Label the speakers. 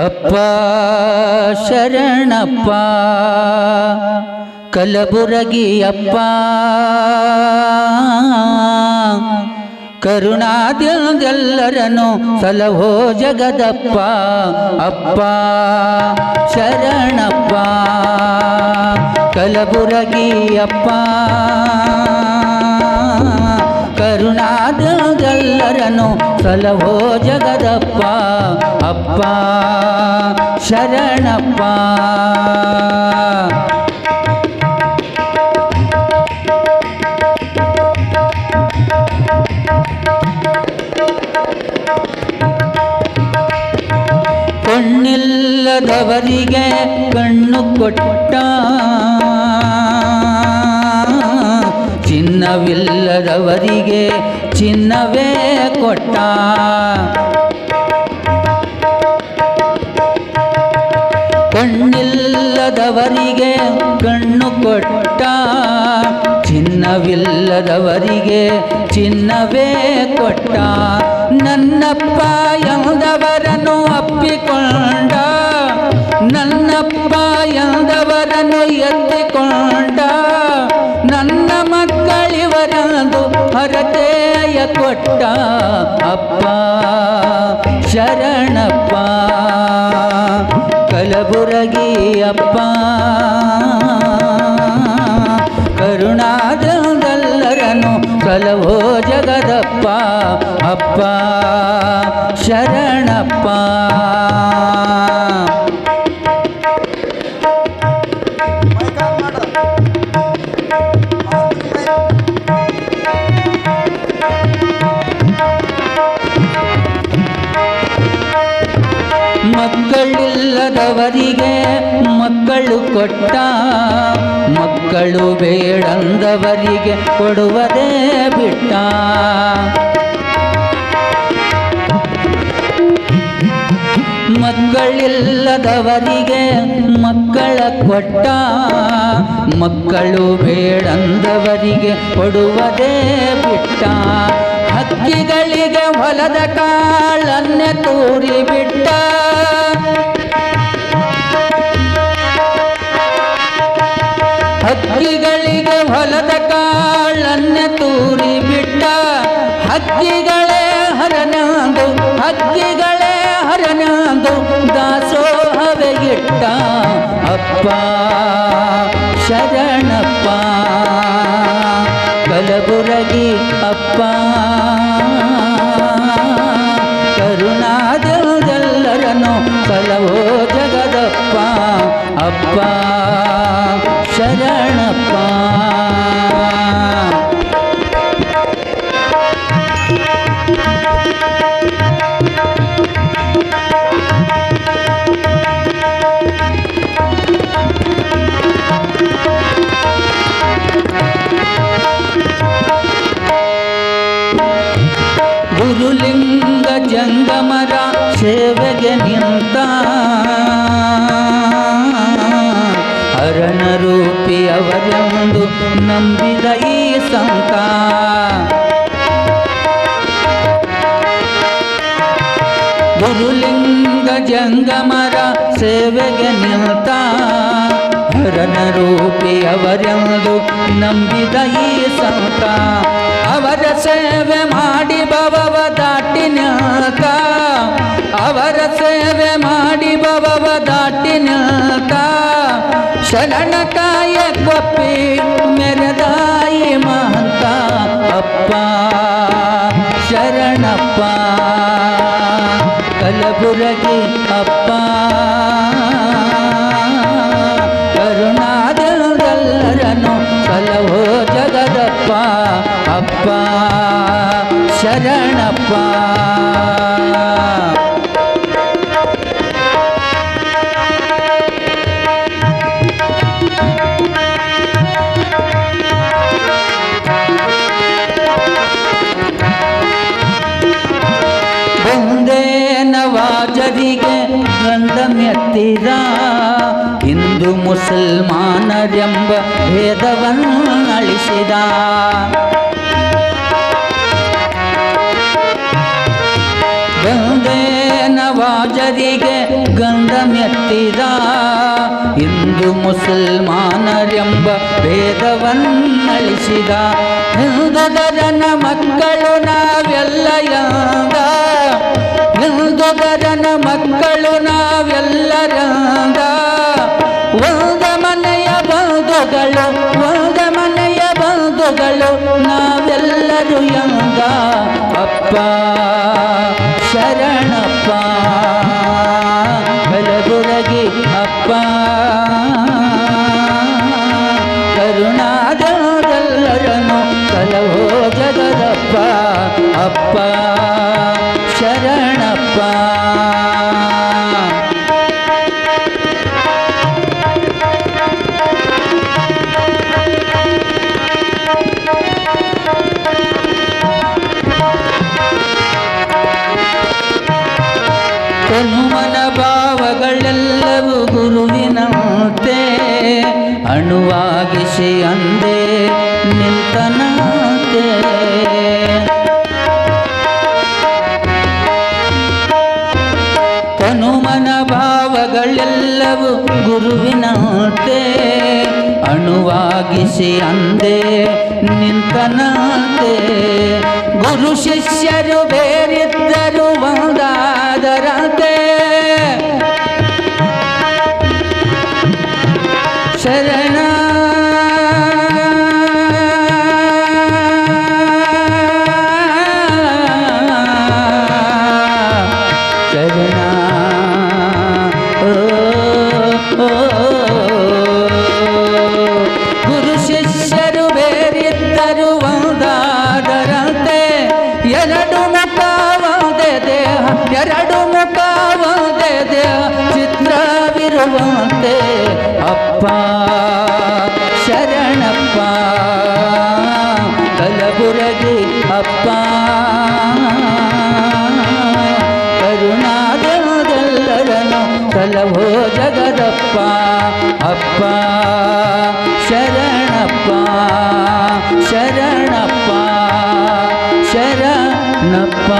Speaker 1: ಅಪ್ಪ ಶರಣಪ್ಪ ಕಲಬುರಗಿ ಅಪ್ಪ ಕರುಣಾದಿಂದೆಲ್ಲರನ್ನು ಸಲಹೋ ಜಗದಪ್ಪ ಅಪ್ಪ ಶರಣಪ್ಪ ಕಲಬುರಗಿ ಅಪ್ಪ ಕರುಣಾದಿಂದೆಲ್ಲರನ್ನು ಸಲಹೋ ಜಗದಪ್ಪ ಅಪ್ಪ ಶರಣಪ್ಪ. ಕಣ್ಣಿಲ್ಲದವರಿಗೆ ಕಣ್ಣು ಕೊಟ್ಟ ಚಿನ್ನವಿಲ್ಲದವರಿಗೆ ಚಿನ್ನವೇ ಕೊಟ್ಟ. ಕಣ್ಣಿಲ್ಲದವರಿಗೆ ಕಣ್ಣು ಕೊಟ್ಟ. ಚಿನ್ನವಿಲ್ಲದವರಿಗೆ ಚಿನ್ನವೇ ಕೊಟ್ಟ. ನನ್ನಪ್ಪ ಎಂದವರನ್ನು ಅಪ್ಪಿಕೊಂಡ ನನ್ನಪ್ಪ ಹರತೆಯ ಕೊಟ್ಟ ಅಪ್ಪ ಶರಣಪ್ಪ ಕಲಬುರಗಿ ಅಪ್ಪ. ಕರುಣಾದಲ್ಲರನು ಕಲವೋ ಜಗದಪ್ಪ ಅಪ್ಪ ಶರಣಪ್ಪ. ಕೊಟ್ಟ ಮಕ್ಕಳು ಬೇಡಂದವರಿಗೆ ಕೊಡುವುದೇ ಬಿಟ್ಟ. ಮಕ್ಕಳಿಲ್ಲದವರಿಗೆ ಮಕ್ಕಳ ಕೊಟ್ಟ ಮಕ್ಕಳು ಬೇಡಂದವರಿಗೆ ಕೊಡುವುದೇ ಬಿಟ್ಟ. ಹಕ್ಕಿಗಳಿಗೆ ಹೊಲದ ಕಾಳನ್ನೇ ತೂರಿ ಬಿಟ್ಟ ಹಕ್ಕಿಗಳಿಗೆ ಹೊಲದ ಕಾಳನ್ನ ತೂರಿ ಬಿಟ್ಟ ಹಕ್ಕಿಗಳೇ ಹರನಂದು ಹಕ್ಕಿಗಳೇ ಹರನಂದು ದಾಸೋಹವೇ ಇಟ್ಟ. ಅಪ್ಪ, ಶರಣಪ್ಪ, ಕಲಬುರಗಿ ಅಪ್ಪ ಕರುಣಾದೆಲ್ಲರನ್ನು ಕಲವೋ ಜಗದಪ್ಪ. ಅಪ್ಪ ರೂಪಿ ಅವರೆಂದು ನಂಬಿದ ಈ ಸಂತ. ಗುರುಲಿಂಗ ಜಂಗಮರ ಸೇವೆಗೆ ನಿಂತ ಹರಣ ರೂಪಿ ಅವರೆಂದು ನಂಬಿದ ಈ ಸಂತ. ಅವರ ಸೇವೆ ಮಾಡಿ ಬವವ ದಾಟಿ ನಿಲ್ತ ಅವರ ಸೇವೆ ಮಾಡಿ ಬವವ ದಾಟಿ ನಿಲ್ತ ಶರಣ ಕಾಯ ಕೊಪ್ಪಿ ಮೆರದಾಯಿ ಮಹಂತ ಅಪ್ಪ ಕಲಬುರಗಿ ಅಪ್ಪ ಕರುಣಾದೆಲ್ಲರನ್ನು ಕಲವೋ ಜಗದಪ್ಪ ಅಪ್ಪ ಶರಣಪ್ಪ. ಮೆತ್ತಿದ ಹಿಂದೂ ಮುಸಲ್ಮಾನರೆಂಬ ಭೇದವನ್ನಳಿಸಿದ. ಒಂದೇ ನವ ಖ್ವಾಜರಿಗೆ ಗಂಧ ಮೆತ್ತಿದ ಇಂದು ಮುಸಲ್ಮಾನರೆಂಬ ಭೇದವನ್ನಳಿಸಿದ. ಹಿಂದದರನ ಮಕ್ಕಳು ನಾವೆಲ್ಲ ಯಾಂದ ಹಿಂದುಗರನ ಮಕ್ಕಳು ನಾವೆಲ್ಲರೂ ಎಂದ ಅಪ್ಪ ಶರಣಪ್ಪ ಕಲಬುರಗಿ ಅಪ್ಪ. ಕರುಣಾದರೆಲ್ಲರನ್ನು ಕಲವೋ ಜಗದಪ್ಪ ಅಪ್ಪ ಶರಣಪ್ಪ. ತನುಮನ ಭಾವಗಳೆಲ್ಲವೂ ಗುರುವಿನಂತೆ. ಅಣುವಾಗಿಸಿ ಅಂದೇ ನಿಂತನಂತೆ. ತನುಮನ ಭಾವಗಳೆಲ್ಲವೂ ಗುರುವಿನಂತೆ. ಅಣುವಾಗಿಸಿ ಅಂದೇ ನಿಂತನಂತೆ. ಗುರು ಶಿಷ್ಯರು ಬೇರಿದ್ದರು ಒಂದಾದರಂತೆ ಶರಣ. ಎರಡು ಮುಖ ಎರಡು ಮುಖ ಒಂದೇ ದೇಹ ಚಿತ್ರವಿರುವಂತೆ. ಅಪ್ಪ ಶರಣಪ್ಪ ಕಲಬುರಗಿ ಅಪ್ಪ ಕರುಣಾದಲ್ಲರನು ಕಲಭೋ ಜಗದಪ್ಪ ಅಪ್ಪ ಶರಣಪ್ಪ ಶರಣಪ್ಪ ಶರಣಪ್ಪ.